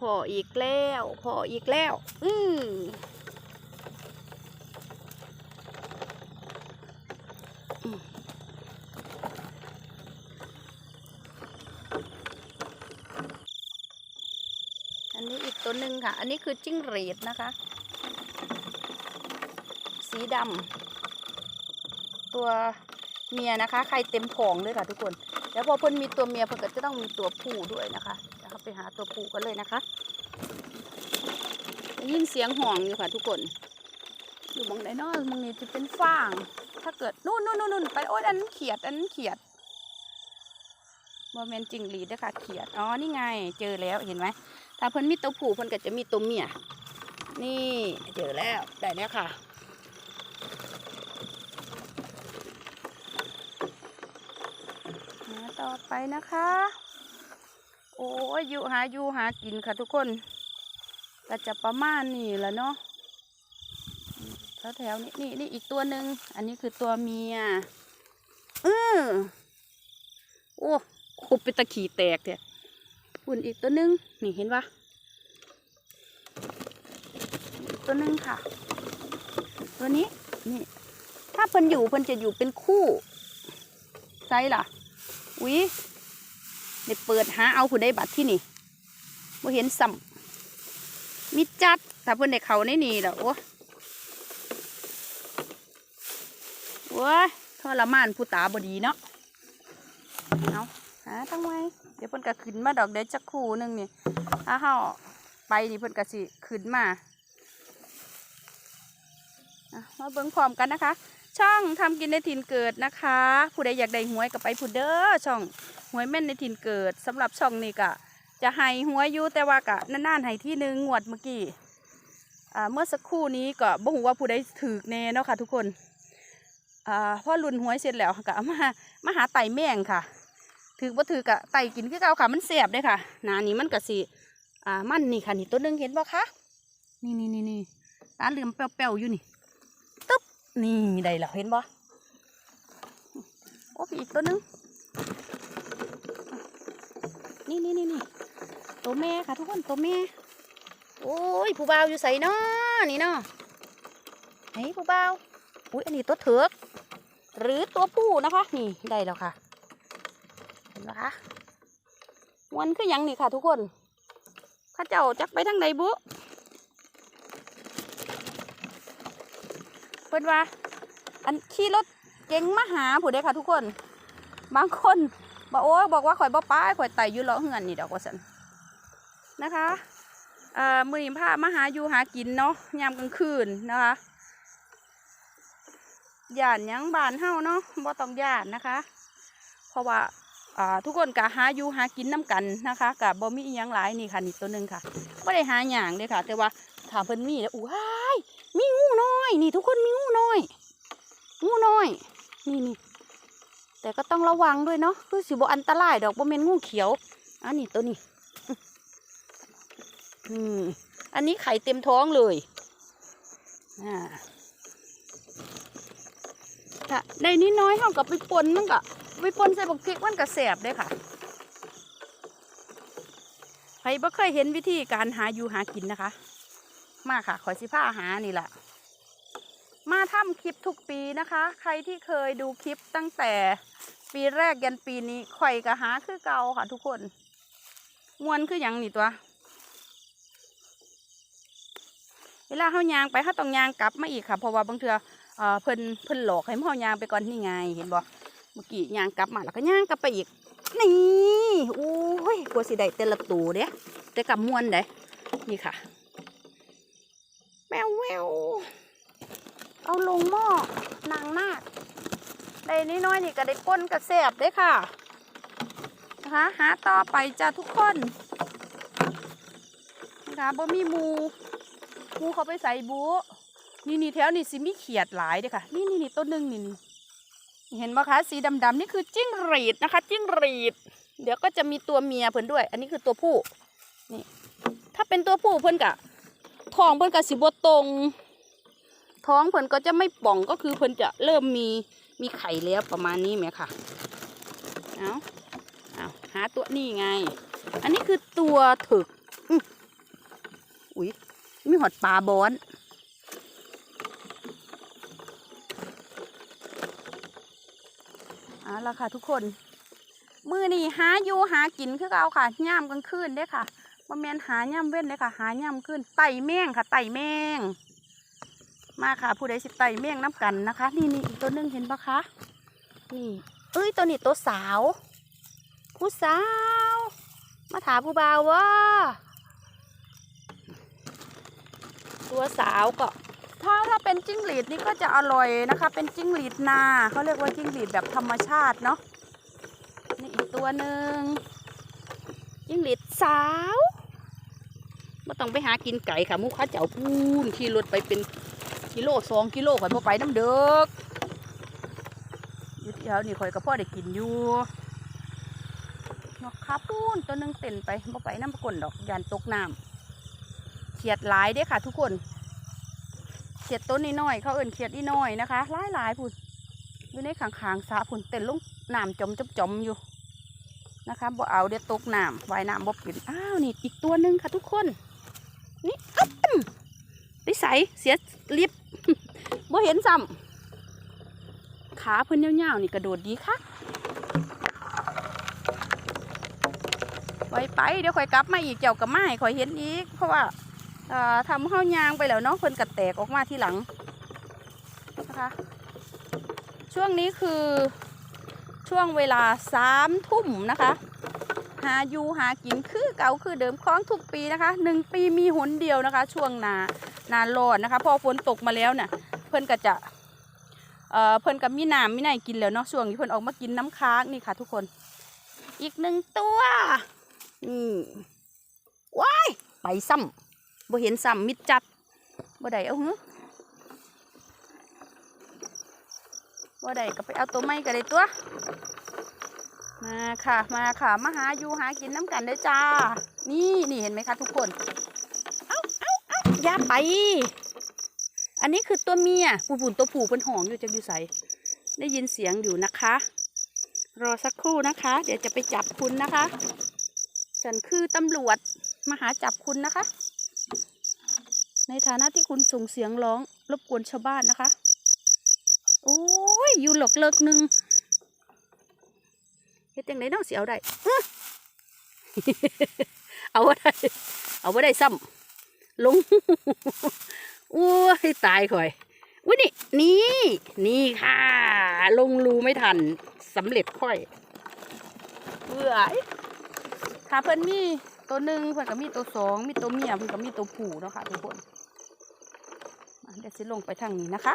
พออีกแล้วพออีกแล้ว อืมอันนี้อีกตัวหนึ่งค่ะ อันนี้คือจิ้งหรีดนะคะ สีดำตัวเมียนะคะไข่เต็มผองเลยค่ะทุกคน แล้วพอเพิ่นมีตัวเมียเพิ่นก็จะต้องมีตัวผู้ด้วยนะคะ เราไปหาตัวผู้กันเลยนะคะยินเสียงห่องอยู่ค่ะทุกคน อยู่หมองไหนนาะหมองนี้จะเป็นฟาง ถ้าเกิดนู่นนู่นนู่นไปโอ้ยอันนั้นเขียดอันนั้นเขียดโมเมนจิงหรีดด้วยค่ะเขียดอ๋อนี่ไง เจอแล้วเห็นไหมถ้าเพิ่นมีตัวผู้เพิ่นก็จะมีตัวเมียนี่เจอแล้วได้แล้วค่ะมาต่อไปนะคะ โอ้ยอยู่หาอยู่หากินค่ะทุกคนก็จะประมาณนี้แหละเนาะแถวแถวๆนี้นี่นี่อีกตัวหนึ่งอันนี้คือตัวเมียเออโอ้คุบเป็นตะขี่แตกเนี่ยปุ่นอีกตัวหนึ่งนี่เห็นปะตัวหนึ่งค่ะ ตัวนี้นี่ ถ้าเพิ่นอยู่เพิ่นจะอยู่เป็นคู่ไซส์ล่ะอุ้ย ได้เปิดหาเอาผู้ได้บัตรที่นี่บ่เห็นซ้ำมิจัดถ้าเพิ่อนได้เขาในนี่แล้วโอ้โอ้ยทรมานผู้ตาบดีเนาะเอาหาทั้งไว้เดี๋ยวเพิ่อนก็ขึ้นมาดอกเดี๋ยวจักคู่หนึงนี่ถ้าเฮาไปนี่เพิ่อนก็สิขึ้นมามาเบิ่งพร้อมกันนะคะ ช่องทำกินในถิ่นเกิดนะคะ ผู้ใดอยากได้หวยก็ไปผู้เด้อช่องหวยแม่นในถิ่นเกิดสำหรับช่องนี้ก็จะให้หวยอยู่แต่ว่ากะนานๆให้ที่หนึ่งงวดเมื่อกี้เมื่อสักครู่นี้ก็บ่ฮู้ว่าผู้ใดถือแน่เนาะค่ะ ทุกคนอ่าพอรุ่นหวยเสร็จแล้วก็มามาหาไต่แม่งค่ะ ถือบ่าถือกะไต่กินคือเก่าค่ะ มันแสบเด้ค่ะนานี้มันก็สิอ่ามันนี่ค่ะนี่ตัวหนึงเห็นบ่คะนี่นี่นี่นี่ตาเหลือมเปรี้ยวๆอยู่นี่ นี่ได้แล้วเห็นบ่โอ้พี่อีกตัวนึง นี่นี่นี่นี่ตัวแม่ค่ะทุกคนตัวแม่ โอ้ยผู้บ่าวอยู่ใส่นาะนี่เนาะไหนผู้บ่าวอุ้ยอันนี้ตัวเถือกหรือตัวผู้นะคะนี่ได้แล้วค่ะเห็นไหมคะวันคือหยังนี่ค่ะทุกคนข้าเจ้าจักไปทางใดบุ เพิ่นว่า อันขี่รถเก่งมาหาผู้ใดค่ะทุกคน บางคนบอกโอ้ยบอกว่าข่อยบ่ป้ายข่อยไต่อยู่ลาะเหือนนี่ดอกว่าสันนะคะเอ่อมือนี้ามาหาอยู่หากินเนาะยามกลางคืนนะคะหย่านยังบานเฮาเนาะบ่ต้องหย่านนะคะ เพราะว่าอ่าทุกคนกะหาอยู่หากินน้กันนะคะกะบ่มีอิหยังหลายนี่ค่ะนี่ตัวหนึ่งค่ะบ่ได้หาหยังเด้อค่ะ แต่ว่า ถามเพิ่นมีแล้วอู้ว้ายมีงูน้อย นี่ทุกคนมีงูน้อย งูน้อย นี่นี่แต่ก็ต้องระวังด้วยเนาะคือสิบอันตรายดอกบ่แม่นงูเขียวอันนี้ตัวนี้อืมอันนี้ไข่เต็มท้องเลยอ่าถ้าได้นิดน้อยเท่ากับไปปนมันก็ไปปนใส่บักพริกมันก็แสบได้ค่ะใครบ่เคยเห็นวิธีการหาอยู่หากินนะคะ มาค่ะขอสิผ้าหานี่แหละมาทำคลิปทุกปีนะคะ ใครที่เคยดูคลิปตั้งแต่ปีแรกยันปีนี้ข่อยกะหาคือเก่าค่ะทุกคนมวนคืออย่างนี่ตัว เวลาเขายางไปเขาต้องยางกลับมาอีกค่ะ เพราะว่าบางเทือเอ่อเพิ่นเพิ่นหลอกให้เขายางไปก่อนนี่ไง เห็นบ่เมื่อกี้ยางกลับมาแล้วก็ยางกลับไปอีก นี่โอ้ยกลัวสิได้แต่ละตัวเด้แต่กับมวนเด้นี่ค่ะ แมวแววเอาลงหม้อนางนาคได้นิดน้อยนี่ก็ได้ป้นกระแสบได้ค่ะนะคะหาต่อไปจ้าทุกคนนะคะบ่มีมูมูเขาไปใส่บูนี่นี่แถวนี่สิมีเขียดหลายเด้ค่ะ นี่นี่นี่ต้นหนึ่งนี่นี่เห็นไหมคะสีดำๆนี่คือจิ้งหรีดนะคะ จิ้งหรีด เดี๋ยวก็จะมีตัวเมียเพิ่นด้วย อันนี้คือตัวผู้นี่ถ้าเป็นตัวผู้เพิ่นกะ ท้องเพิ่นกะสิบตรง ท้องเพิ่นก็จะไม่ป่องก็คือเพิ่นจะเริ่มมีมีไข่แล้วประมาณนี้ไหมค่ะเอาเอาหาตัวนี่ไง อันนี้คือตัวถึกอื้ยมีหอดปลาบอนเอาละค่ะทุกคน มือนี่หาอยู่หากินคือเอาค่ะย่ามกลางคืนเด้ค่ะ บ่แมนหาย่ามเว้นเลยค่ะ หาย่ามขึ้นไต่แมงค่ะ ไต่แมง มาค่ะ ผู้ใดสิไต่แมงน้ำกันนะคะ นี่นี่อีกตัวนึงเห็นปะคะ นี่เอ้ยตัวนี้ตัวสาว ผู้สาว มาถามผู้บ่าวว่าตัวสาวก็ถ้าถ้าเป็นจิ้งหรีดนี่ก็จะอร่อยนะคะ เป็นจิ้งหรีดนาเขาเรียกว่าจิ้งหรีดแบบธรรมชาติเนาะนี่อีกตัวหนึ่งจิ้งหรีดสาว ไม่ต้องไปหากินไก่ค่ะมุกข้าเจ้าพูนขี่รถไปเป็นกิโลสองกิโลข่อยพอไปน้ำเด็กอยู่ที่แถวนี่ข่อยก็พ่อได้กินอยู่นกขาพูนตัวหนึงเต้นไปบ่ไปน้ำกลนดอกยานตกน้ำเขียดหลายเด้ค่ะ ทุกคนเขียดต้นน้อยเขาเอิ่นเขียดอีน้อยนะคะหลายหลายๆพูนอยู่ในขางๆสระพูนเต้นลงน้ำจมจมจมอยู่นะคะบ่เอาเดี๋ยวตกน้ำว่ายน้ำบ่เป็นอ้าวนี่อีกตัวหนึ่งค่ะทุกคน นี่อ๊บอืมไปใสเสียลิฟบ่เห็นซ้ำขาเพิ่นยาวๆนี่กระโดดดีค่ะไว้ไปเดี๋ยวค่อยกลับมาอีกเจ้ากับไม้คอยเห็นอีก เพราะว่าทำข้าวยางไปแล้วเนาะเพิ่นกัดแตกออกมาทีหลังนะคะช่วงนี้คือช่วงเวลาสามทุ่มนะคะาอยู่หากินคือเก่าคือเดิมคล้องทุกปีนะคะหนึ่งปีมีหนเดียวนะคะ ช่วงนานาร้อนนะคะ พอฝนตกมาแล้วเนี่ยเพื่อนก็จะเอ่อเพื่อนกับมีน้ำมีไหนกินแล้วเนาะช่วงนี้เพื่อนออกมากินน้ำค้างนี่ค่ะ ทุกคน อีกหนึ่งตัวนี่ว้ายไปซ้ำบ่เห็นซ้ำมิดจัดบ่ได้เอาหือบ่ได้ก็ไปเอาตัวไม้ก็ได้ตัว มาค่ะมาค่ะมาหาอยู่หากินน้ำกันเด้จ้า นี่นี่เห็นไหมคะทุกคน เอ้าเอ้าเอ้าอย่าไป อันนี้คือตัวเมียปูปุ่นตัวผูเป็นหองอยู่จะอยู่ใสได้ยินเสียงอยู่นะคะ รอสักครู่นะคะ เดี๋ยวจะไปจับคุณนะคะ ฉันคือตำรวจมาหาจับคุณนะคะ ในฐานะที่คุณส่งเสียงร้องรบกวนชาวบ้านนะคะ โอ้ยอยู่หลอกเลิกหนึ่ง ฮ็ดยังไงน้องสิเอาได้เอาบ่ได้เอาบ่ได้ซ้ำลงอุ้ยตายข่อยอุ้ยนี่นี่นี่ค่ะ ลงรูไม่ทันสำเร็จค่อยเบื่อไอ้ถ้าเพิ่นมีตัวหนึ่งเพิ่นก็มีตัวสองมีตัวเมียเพิ่นก็มีตัวผู้เนาะค่ะทุกคนเดี๋ยวสิลงไปทางนี้นะคะ